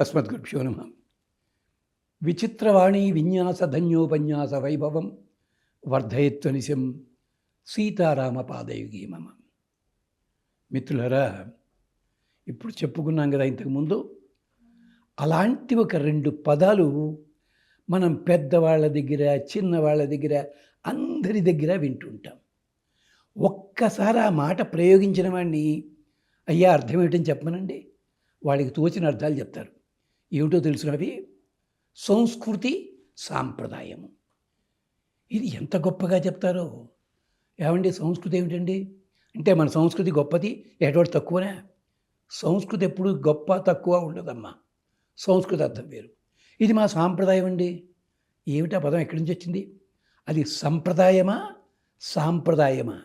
అస్మద్గుభ్యో నమ. విచిత్రవాణి విన్యాస ధన్యోపన్యాస వైభవం వర్ధయత్వనిశం సీతారామ పాదయుగి మమ. మిత్రులరా ఇప్పుడు చెప్పుకున్నాం కదా ఇంతకుముందు అలాంటి ఒక రెండు పదాలు మనం పెద్దవాళ్ళ దగ్గర చిన్నవాళ్ళ దగ్గర అందరి దగ్గర వింటుంటాం. ఒక్కసారి ఆ మాట ప్రయోగించిన వాడిని అయ్యా అర్థం ఏమిటని చెప్పమనండి? వాళ్ళకి తోచిన అర్థాలు చెప్తారు. ఏమిటో తెలుసునవి సంస్కృతి సాంప్రదాయము. ఇది ఎంత గొప్పగా చెప్తారో? ఏమండి సంస్కృతి ఏమిటండి? అంటే మన సంస్కృతి గొప్పది ఎటువంటి తక్కువనే? సంస్కృతి ఎప్పుడు గొప్ప తక్కువ ఉండదమ్మా. సంస్కృతి అర్థం వేరు. ఇది మా సాంప్రదాయం అండి. ఏమిటా పదం ఎక్కడి నుంచి వచ్చింది? అది సంప్రదాయమా సాంప్రదాయమా?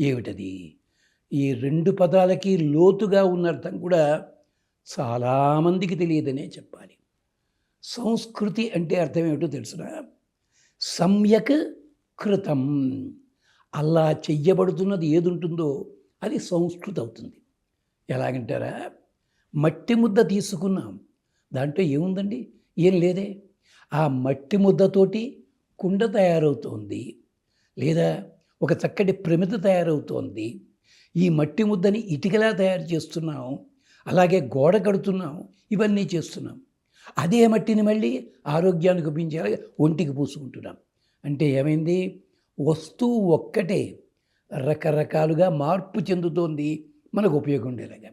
ఏమిటది? ఈ రెండు పదాలకి లోతుగా ఉన్న అర్థం కూడా చాలామందికి తెలియదనే చెప్పాలి. సంస్కృతి అంటే అర్థం ఏమిటో తెలుసునా? సమ్యక్ కృతం. అలా చెయ్యబడుతున్నది ఏది ఉంటుందో అది సంస్కృతి అవుతుంది. ఎలాగంటారా? మట్టి ముద్ద తీసుకున్నాం. దాంట్లో ఏముందండి? ఏం లేదే. ఆ మట్టి ముద్దతోటి కుండ తయారవుతోంది. లేదా ఒక చక్కటి ప్రమిద తయారవుతోంది. ఈ మట్టి ముద్దని ఇటుకలా తయారు చేస్తున్నాం. అలాగే గోడ కడుతున్నాం ఇవన్నీ చేస్తున్నాం. అదే మట్టిని మళ్ళీ ఆరోగ్యానికి ఉపయోగించాలి ఒంటికి పూసుకుంటున్నాం. అంటే ఏమైంది? వస్తువు ఒక్కటే రకరకాలుగా మార్పు చెందుతోంది మనకు ఉపయోగం ఉండేలాగా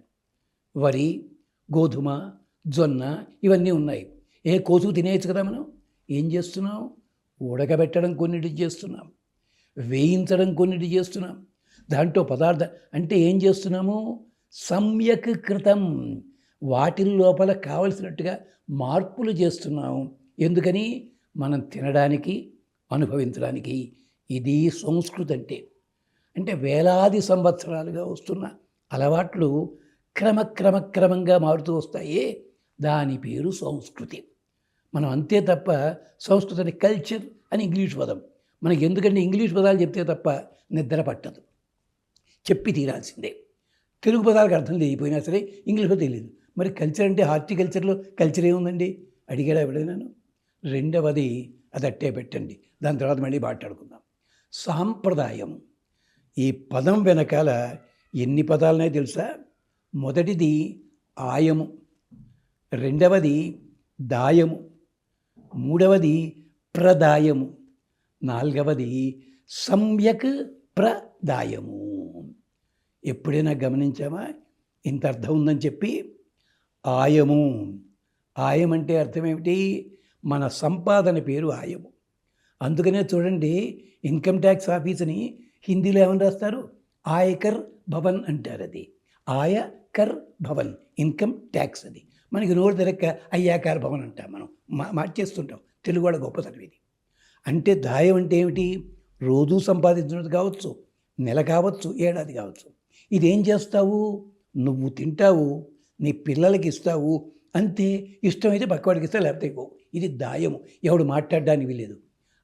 వరి గోధుమ జొన్న ఇవన్నీ ఉన్నాయి. ఏ కోసుకు తినేయచ్చు కదా మనం? ఏం చేస్తున్నాం? ఉడకబెట్టడం కొన్నిటి చేస్తున్నాం. వేయించడం కొన్నిటి చేస్తున్నాం. దాంట్లో పదార్థ అంటే ఏం చేస్తున్నాము? సమ్యక్ కృతం. వాటి లోపల కావలసినట్టుగా మార్పులు చేస్తున్నాము. ఎందుకని? మనం తినడానికి అనుభవించడానికి. ఇది సంస్కృతి అంటే. అంటే వేలాది సంవత్సరాలుగా వస్తున్న అలవాట్లు క్రమక్రమక్రమంగా మారుతూ వస్తాయే. దాని పేరు సంస్కృతి. మనం అంతే తప్ప సంస్కృతి అని కల్చర్ అని ఇంగ్లీష్ పదం. మనకి ఎందుకంటే ఇంగ్లీష్ పదాలు చెప్తే తప్ప నిద్ర పట్టదు. చెప్పి తీరాల్సిందే. తెలుగు పదాలకు అర్థం లేకపోయినా సరే ఇంగ్లీష్లో తెలియదు. మరి కల్చర్ అంటే హార్టికల్చర్లో కల్చర్ ఏముందండి? అడిగాడు ఎవడైనాను రెండవది అది అట్టే పెట్టండి. దాని తర్వాత మళ్ళీ మాట్లాడుకుందాం. సాంప్రదాయం. ఈ పదం వెనకాల ఎన్ని పదాలనే తెలుసా? మొదటిది ఆయము. రెండవది దాయము. మూడవది ప్రదాయము. నాలుగవది సమ్యక్ ప్రదాయము. ఎప్పుడైనా గమనించామా ఇంత అర్థం ఉందని చెప్పి ఆయము. ఆయం అంటే అర్థం ఏమిటి? మన సంపాదన పేరు ఆయము. అందుకనే చూడండి ఇన్కమ్ ట్యాక్స్ ఆఫీస్ని హిందీలో ఏమని రాస్తారు? ఆయకర్ భవన్ అంటారు అది. ఆయకర్ భవన్ ఇన్కమ్ ట్యాక్స్ అది. మనకి నోరు తెరక్క అయ్యాకార్ భవన్ అంటాం మనం. మా మార్చేస్తుంటాం. తెలుగు వాళ్ళ గొప్పతనం ఇది. అంటే దాయం అంటే ఏమిటి? రోజూ సంపాదించినది కావచ్చు నెల కావచ్చు ఏడాది కావచ్చు. ఇదేం చేస్తావు? నువ్వు తింటావు నీ పిల్లలకి ఇస్తావు అంతే ఇష్టమైతే పక్కవాడికి ఇస్తా లేకపోతే ఇవ్వవు ఇది దాయము. ఎవడు మాట్లాడడానికి వీలేదు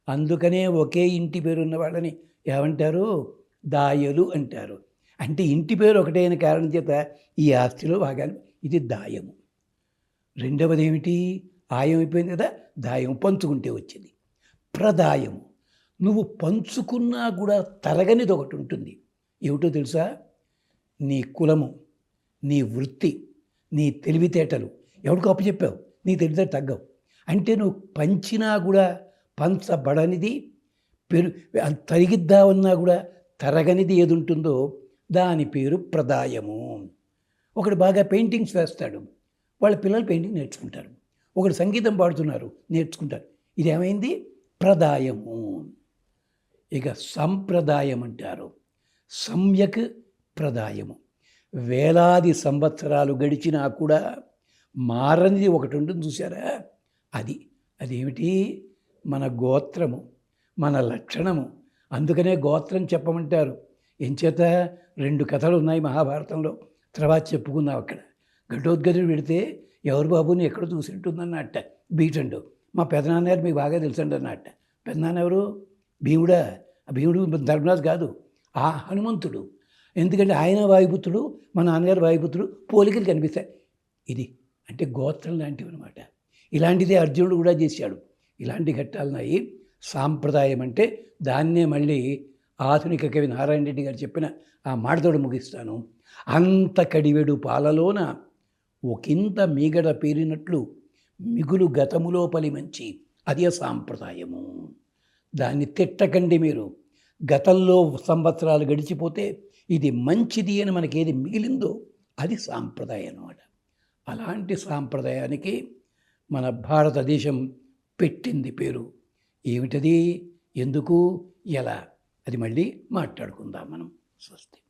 అందుకనే ఒకే ఇంటి పేరు ఉన్న వాళ్ళని ఏమంటారు? దాయలు అంటారు. అంటే ఇంటి పేరు ఒకటైన కారణం చేత ఈ ఆస్తిలో భాగాలు ఇది దాయము. రెండవది ఏమిటి ఆయం అయిపోయింది కదా దాయం పంచుకుంటే వచ్చింది. ప్రదాయము. నువ్వు పంచుకున్నా కూడా తరగనిది ఒకటి ఉంటుంది. ఏమిటో తెలుసా? నీ కులము నీ వృత్తి నీ తెలివితేటలు ఎవడికి అప్పచెప్పావు నీ తెలివితేట తగ్గవు. అంటే నువ్వు పంచినా కూడా పంచబడనిది పెరు తరిగిద్దామన్నా కూడా తరగనిది ఏది ఉంటుందో దాని పేరు ప్రదాయము. ఒకడు బాగా పెయింటింగ్స్ వేస్తాడు. వాళ్ళ పిల్లలు పెయింటింగ్ నేర్చుకుంటారు. ఒకడు సంగీతం పాడుతున్నారు నేర్చుకుంటారు. ఇది ఏమైంది ప్రదాయము. ఇక సంప్రదాయం అంటారు సమ్యక్ ప్రదాయము. వేలాది సంవత్సరాలు గడిచినా కూడా మారనిది ఒకటి ఉంటుంది చూసారా అది అదేమిటి? మన గోత్రము మన లక్షణము. అందుకనే గోత్రం చెప్పమంటారు. ఎంచేత రెండు కథలు ఉన్నాయి మహాభారతంలో. తర్వాత చెప్పుకుందాం అక్కడ. ఘటోద్గతుడు పెడితే ఎవరు బాబుని ఎక్కడ చూసింటుందన్నట్ట బీటండు మా పెదనాన్నగారు మీకు బాగా తెలుసండి అన్నట్ట. పెదనాన్న ఎవరు? భీముడా? భీముడు ధర్మరాజు కాదు. ఆ హనుమంతుడు. ఎందుకంటే ఆయన వాయుపుత్రుడు మా నాన్నగారు వాయుపుత్రుడు పోలికలు కనిపిస్తాయి. ఇది అంటే గోత్రం లాంటివి అనమాట ఇలాంటిదే అర్జునుడు కూడా చేశాడు. ఇలాంటి ఘట్టాలున్నాయి సాంప్రదాయం అంటే దాన్నే మళ్ళీ ఆధునిక కవి నారాయణ రెడ్డి గారు చెప్పిన ఆ మాటతోడు ముగిస్తాను. అంత కడివెడు పాలలోన ఒకంత మీగడ పేరినట్లు మిగులు గతములో పలి మంచి అదే సాంప్రదాయము. దాన్ని తిట్టకండి మీరు. గతంలో సంవత్సరాలు గడిచిపోతే ఇది మంచిది అని మనకి ఏది మిగిలిందో అది సాంప్రదాయం అన్నమాట. అలాంటి సాంప్రదాయానికి మన భారతదేశం పెట్టింది పేరు. ఏమిటది? ఎందుకు? ఎలా? అది మళ్ళీ మాట్లాడుకుందాం మనం. స్వస్తి.